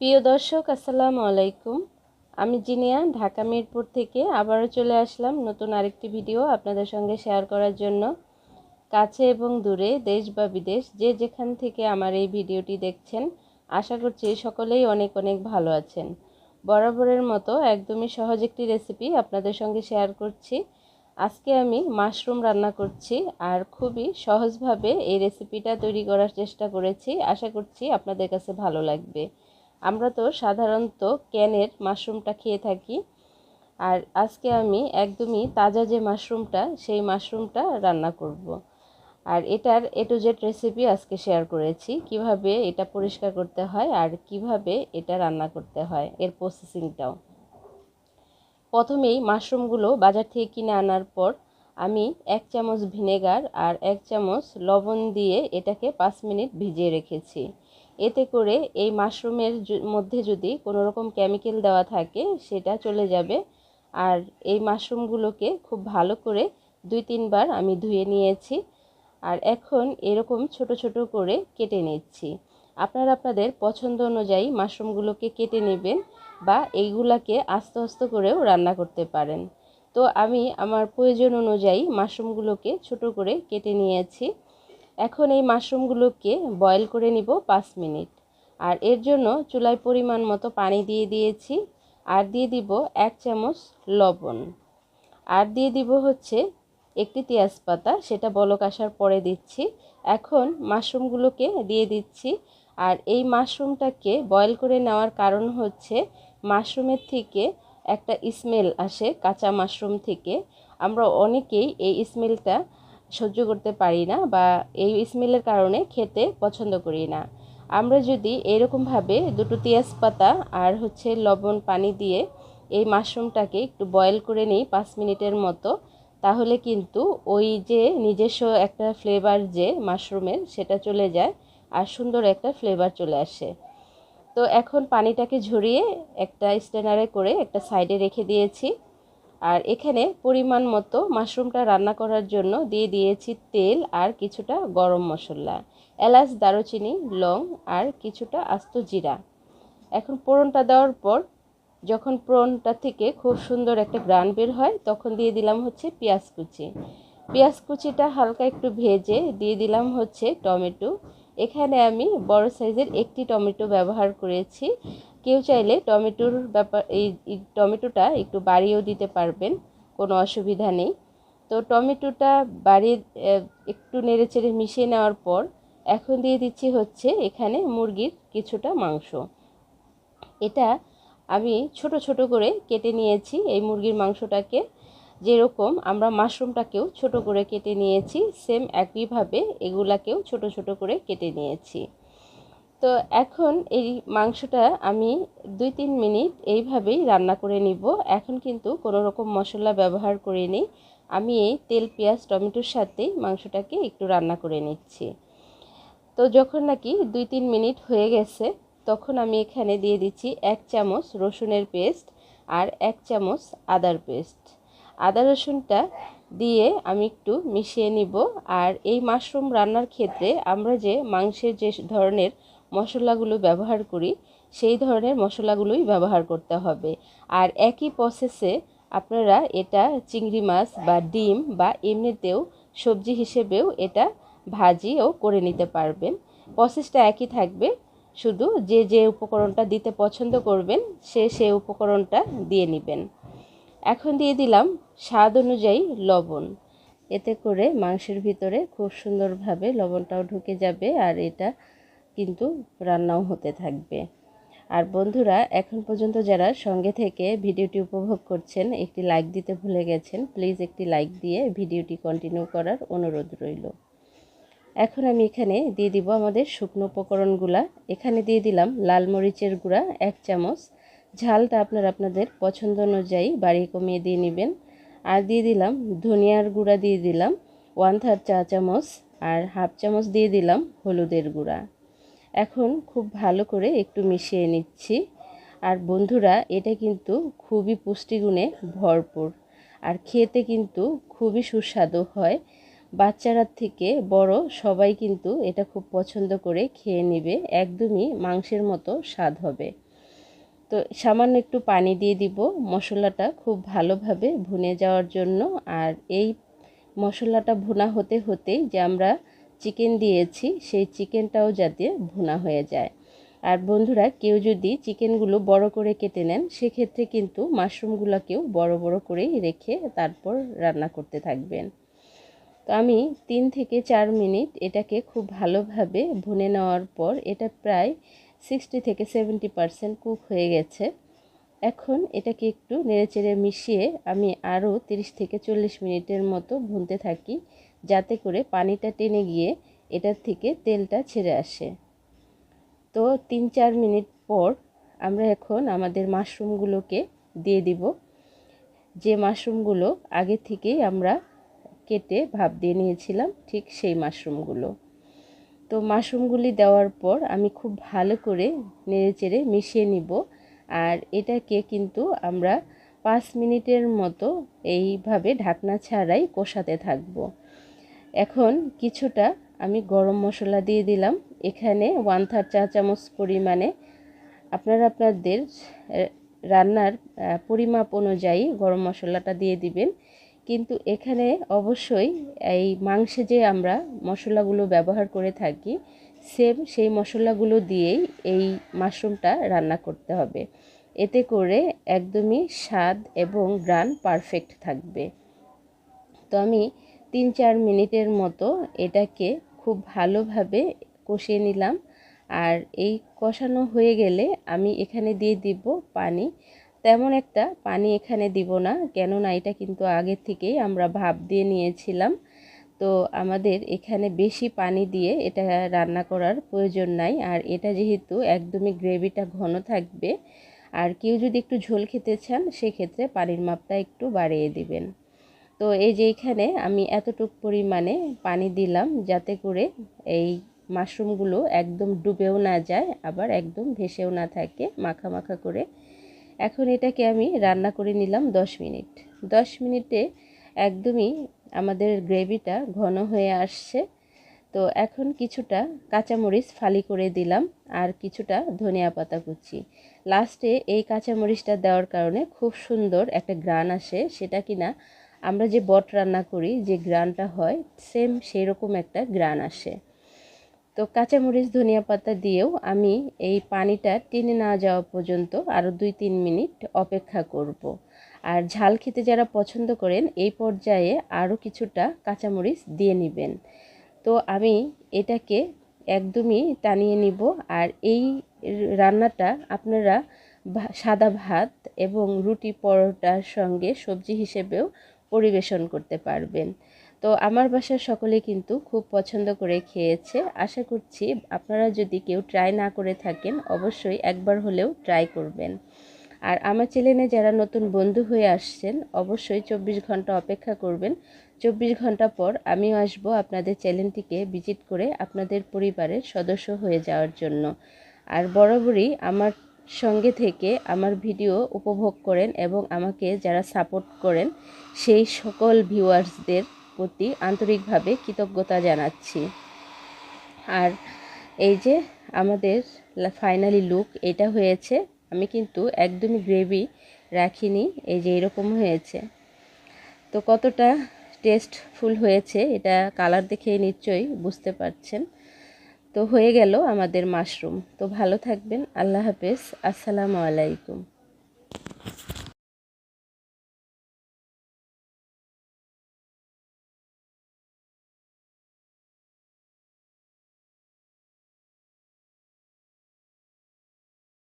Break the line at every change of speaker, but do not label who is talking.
প্রিয় দর্শক, আসসালামু আলাইকুম। আমি জিনিয়া, ঢাকা মিরপুর থেকে আবারও চলে আসলাম নতুন আরেকটি ভিডিও আপনাদের সঙ্গে শেয়ার করার জন্য। কাছে এবং দূরে, দেশ বা বিদেশ, যে যেখান থেকে আমার এই ভিডিওটি দেখছেন, আশা করছি সকলেই অনেক অনেক ভালো আছেন। বরাবরের মতো একদমই সহজ একটি রেসিপি আপনাদের সঙ্গে শেয়ার করছি। আজকে আমি মাশরুম রান্না করছি আর খুবই সহজভাবে এই রেসিপিটা তৈরি করার চেষ্টা করেছি। আশা করছি আপনাদের কাছে ভালো লাগবে। আমরা তো সাধারণত ক্যানের মাশরুমটা খেয়ে থাকি। আর আজকে আমি একদমই তাজা যে মাশরুমটা, সেই মাশরুমটা রান্না করব। আর এটার এ টু জেড রেসিপি আজকে শেয়ার করেছি, কীভাবে এটা পরিষ্কার করতে হয় আর কীভাবে এটা রান্না করতে হয়, এর প্রসেসিংটাও প্রথমেই মাশরুমগুলো বাজার থেকে কিনে আনার পর আমি এক চামচ ভিনেগার আর এক চামচ লবণ দিয়ে এটাকে পাঁচ মিনিট ভিজিয়ে রেখেছি। এতে করে এই মাশরুমের মধ্যে যদি কোনো রকম কেমিক্যাল দেওয়া থাকে, সেটা চলে যাবে। আর এই মাশরুমগুলোকে খুব ভালো করে দুই তিনবার আমি ধুয়ে নিয়েছি। আর এখন এরকম ছোট ছোট করে কেটে নিচ্ছি। আপনারা আপনাদের পছন্দ অনুযায়ী মাশরুমগুলোকে কেটে নেবেন বা এইগুলাকে আস্তে আস্তে করেও রান্না করতে পারেন। তো আমি আমার প্রয়োজন অনুযায়ী মাশরুমগুলোকে ছোট করে কেটে নিয়েছি। এখন এই মাশরুমগুলোকে বয়েল করে নিব পাঁচ মিনিট। আর এর জন্য চুলায় পরিমাণ মতো পানি দিয়ে দিয়েছি। আর দিয়ে দিব এক চামচ লবণ। আর দিয়ে দিব হচ্ছে একটি তেজপাতা, সেটা বলক আসার পরে দিচ্ছি। এখন মাশরুমগুলোকে দিয়ে দিচ্ছি। আর এই মাশরুমটাকে বয়েল করে নেওয়ার কারণ হচ্ছে মাশরুমের থেকে একটা স্মেল আসে, কাঁচা মাশরুম থেকে। আমরা অনেকেই এই স্মেলটা সহ্য করতে পারি না বা এই স্মেলের কারণে খেতে পছন্দ করি না। আমরা যদি এরকমভাবে দুটো তেজপাতা আর হচ্ছে লবণ পানি দিয়ে এই মাশরুমটাকে একটু বয়েল করে নিই পাঁচ মিনিটের মতো, তাহলে কিন্তু ওই যে নিজস্ব একটা ফ্লেভার যে মাশরুমের সেটা চলে যায় আর সুন্দর একটা ফ্লেভার চলে আসে। তো এখন পানিটাকে ঝরিয়ে একটা স্ট্যান্ডারে করে একটা সাইডে রেখে দিয়েছি। আর এখানে পরিমাণ মতো মাশরুমটা রান্না করার জন্য দিয়ে দিয়েছি তেল আর কিছুটা গরম মশলা, এলাচ, দারুচিনি, লং আর কিছুটা আস্ত জিরা। এখন পোড়নটা দেওয়ার পর যখন পোড়নটা থেকে খুব সুন্দর একটা গ্রান বের হয়, তখন দিয়ে দিলাম হচ্ছে পেঁয়াজ কুচি। পেঁয়াজ কুচিটা হালকা একটু ভেজে দিয়ে দিলাম হচ্ছে টমেটো। এখানে আমি বড় সাইজের একটি টমেটো ব্যবহার করেছি। কেউ চাইলে টমেটোর ব্যাপার, এই টমেটোটা একটু বাড়িয়েও দিতে পারবেন, কোনো অসুবিধা নেই। তো টমেটোটা বাড়িয়ে একটু নেড়ে চেড়ে মিশিয়ে নেওয়ার পর এখন দিয়ে দিচ্ছি হচ্ছে এখানে মুরগির কিছুটা মাংস। এটা আমি ছোট ছোট করে কেটে নিয়েছি এই মুরগির মাংসটাকে। যেরকম আমরা মাশরুমটাকেও ছোট করে কেটে নিয়েছি, সেম একইভাবে এগুলাকেও ছোট ছোট করে কেটে নিয়েছি। তো এখন এই মাংসটা আমি দুই তিন মিনিট এইভাবেই রান্না করে নিব। এখন কিন্তু কোনো রকম মশলা ব্যবহার করিনি আমি এই তেল, পেঁয়াজ, টমেটোর সাথেই মাংসটাকে একটু রান্না করে নিচ্ছি। তো যখন নাকি দুই তিন মিনিট হয়ে গেছে, তখন আমি এখানে দিয়ে দিচ্ছি এক চামচ রসুনের পেস্ট আর এক চামচ আদার পেস্ট। আদা রসুনটা দিয়ে আমি একটু মিশিয়ে নিব। আর এই মাশরুম রান্নার ক্ষেত্রে আমরা যে মাংসের যে ধরনের মশলাগুলো ব্যবহার করি, সেই ধরনের মশলাগুলোই ব্যবহার করতে হবে। আর একই প্রসেসে আপনারা এটা চিংড়ি মাছ বা ডিম বা এমনিতেও সবজি হিসেবেও এটা ভাজিও করে নিতে পারবেন। প্রসেসটা একই থাকবে, শুধু যে যে উপকরণটা দিতে পছন্দ করবেন, সে সে উপকরণটা দিয়ে নেবেন। এখন দিয়ে দিলাম স্বাদ অনুযায়ী লবণ। এতে করে মাংসের ভিতরে খুব সুন্দরভাবে লবণটাও ঢুকে যাবে আর এটা কিন্তু রান্নাও হতে থাকবে। আর বন্ধুরা, এখন পর্যন্ত যারা সঙ্গে থেকে ভিডিওটি উপভোগ করছেন, একটি লাইক দিতে ভুলে গেছেন প্লিজ একটি লাইক দিয়ে ভিডিওটি কন্টিনিউ করার অনুরোধ রইল। এখন আমি এখানে দিয়ে দিব আমাদের শুকনো উপকরণগুলা। এখানে দিয়ে দিলাম লাল মরিচের গুঁড়া, এক চামচ। ঝালটা আপনারা আপনাদের পছন্দ অনুযায়ী বাড়িয়ে কমিয়ে দিয়ে নেবেন। আর দিয়ে দিলাম ধনিয়ার গুঁড়া দিয়ে দিলাম ওয়ান থার্ড চা চামচ। আর হাফ চামচ দিয়ে দিলাম হলুদের গুঁড়া। এখন খুব ভালো করে একটু মিশিয়ে নিচ্ছি। আর বন্ধুরা, এটা কিন্তু খুবই পুষ্টিগুণে ভরপুর। আর খেতে কিন্তু খুবই সুস্বাদু হয়। বাচ্চারা থেকে বড় সবাই কিন্তু এটা খুব পছন্দ করে খেয়ে নেবে। একদমই মাংসের মতো স্বাদ হবে। তো সামান্য একটু পানি দিয়ে দিব। মশলাটা খুব ভালোভাবে ভুনে যাওয়ার জন্য। আর এই মশলাটা ভুনা হতে হতেই যে আমরা চিকেন দিয়েছি, সেই চিকেনটাও যাতে ভুনা হয়ে যায়। আর বন্ধুরা, কেউ যদি চিকেনগুলো বড় করে কেটে নেন, সেক্ষেত্রে কিন্তু মাশরুমগুলোকেও বড় বড় করেই রেখে তারপর রান্না করতে থাকবেন। তো আমি তিন থেকে চার মিনিট এটাকে খুব ভালোভাবে ভুনে নেওয়ার পর এটা প্রায় সিক্সটি থেকে সেভেন্টি পারসেন্ট কুক হয়ে গেছে। এখন এটাকে একটু নেড়েচেড়ে মিশিয়ে আমি আরও তিরিশ থেকে চল্লিশ মিনিটের মতো ভুনতে থাকি। যাতে করে পানিটা টেনে গিয়ে এটার থেকে তেলটা ছেড়ে আসে। তো তিন চার মিনিট পর আমরা এখন আমাদের মাশরুমগুলোকে দিয়ে দিব। যে মাশরুমগুলো আগে থেকেই আমরা কেটে ভাপ দিয়ে নিয়েছিলাম, ঠিক সেই মাশরুমগুলো। তো মাশরুমগুলি দেওয়ার পর আমি খুব ভালো করে নেড়েচেড়ে মিশিয়ে নিব। আর এটাকে কিন্তু আমরা পাঁচ মিনিটের মতো এইভাবে ঢাকনা ছাড়াই কষাতে থাকব। এখন কিছুটা আমি গরম মশলা দিয়ে দিলাম। এখানে ওয়ান থার্ড চা চামচ পরিমাণে আপনারা আপনাদের রান্নার পরিমাপ অনুযায়ী গরম মশলাটা দিয়ে দিবেন। কিন্তু এখানে অবশ্যই এই মাংসে যে আমরা মশলাগুলো ব্যবহার করে থাকি সেম সেই মশলাগুলো দিয়েই এই মাশরুমটা রান্না করতে হবে। এতে করে একদমই স্বাদ এবং গ্রান পারফেক্ট থাকবে। তো আমি তিন চার মিনিটের মতো এটাকে খুব ভালোভাবে কষিয়ে নিলাম। আর এই কষানো হয়ে গেলে আমি এখানে দিয়ে দিব পানি। তেমন একটা পানি এখানে দিব না, কেননা এটা কিন্তু আগের থেকেই আমরা ভাপ দিয়ে নিয়েছিলাম। তো আমাদের এখানে বেশি পানি দিয়ে এটা রান্না করার প্রয়োজন নাই। আর এটা যেহেতু একদমই গ্রেভিটা ঘন থাকবে, আর কেউ যদি একটু ঝোল খেতে চান, সেক্ষেত্রে পানির মাপটা একটু বাড়িয়ে দিবেন। তো এই যে এখানে আমি এতটুক পরিমাণে পানি দিলাম যাতে করে এই মাশরুমগুলো একদম ডুবেও না যায়, আবার একদম ভেসেও না থাকে মাখা মাখা করে। এখন এটাকে আমি রান্না করে নিলাম দশ মিনিট। দশ মিনিটে একদমই আমাদের গ্রেভিটা ঘন হয়ে আসছে। তো এখন কিছুটা কাঁচামরিচ ফালি করে দিলাম আর কিছুটা ধনিয়া পাতা কুচি। লাস্টে এই কাঁচামরিচটা দেওয়ার কারণে খুব সুন্দর একটা গ্রান আসে, সেটা কিনা আমরা যে বট রান্না করি, যে গ্রানটা হয় সেম সেই রকম একটা গ্রান আসে। তো কাঁচামরিচ, ধনিয়া পাতা দিয়েও আমি এই পানিটা টেনে না যাওয়া পর্যন্ত আরও দুই তিন মিনিট অপেক্ষা করব। আর ঝাল খেতে যারা পছন্দ করেন, এই পর্যায়ে আরও কিছুটা কাঁচামরিচ দিয়ে নেবেন। তো আমি এটাকে একদমই টানিয়ে নিব। আর এই রান্নাটা আপনারা সাদা ভাত এবং রুটি পরোটার সঙ্গে সবজি হিসেবেও পরিবেশন করতে পারবেন। তো আমার বাসার সকলে কিন্তু খুব পছন্দ করে খেয়েছে। আশা করছি আপনারা যদি কেউ ট্রাই না করে থাকেন, অবশ্যই একবার হলেও ট্রাই করবেন। আর আমার চ্যানেলে যারা নতুন বন্ধু হয়ে আসছেন, অবশ্যই চব্বিশ ঘণ্টা অপেক্ষা করবেন। চব্বিশ ঘণ্টা পর আমিও আসব আপনাদের চ্যানেলটিকে ভিজিট করে আপনাদের পরিবারের সদস্য হয়ে যাওয়ার জন্য। আর বরাবরই আমার সঙ্গে থেকে আমার ভিডিও উপভোগ করেন এবং আমাকে যারা সাপোর্ট করেন, সেই সকল ভিউয়ার্সদের প্রতি আন্তরিকভাবে কৃতজ্ঞতা জানাচ্ছি। আর এই যে আমাদের ফাইনালি লুক এটা হয়েছে, আমি কিন্তু একদমই গ্রেভি রাখিনি, এই যে এরকম হয়েছে। তো কতটা টেস্টফুল হয়েছে, এটা কালার দেখে নিশ্চয়ই বুঝতে পারছেন। তো হয়ে গেল আমাদের মাশরুম। তো ভালো থাকবেন আল্লাহ হাফেজ। আসসালামু আলাইকুম।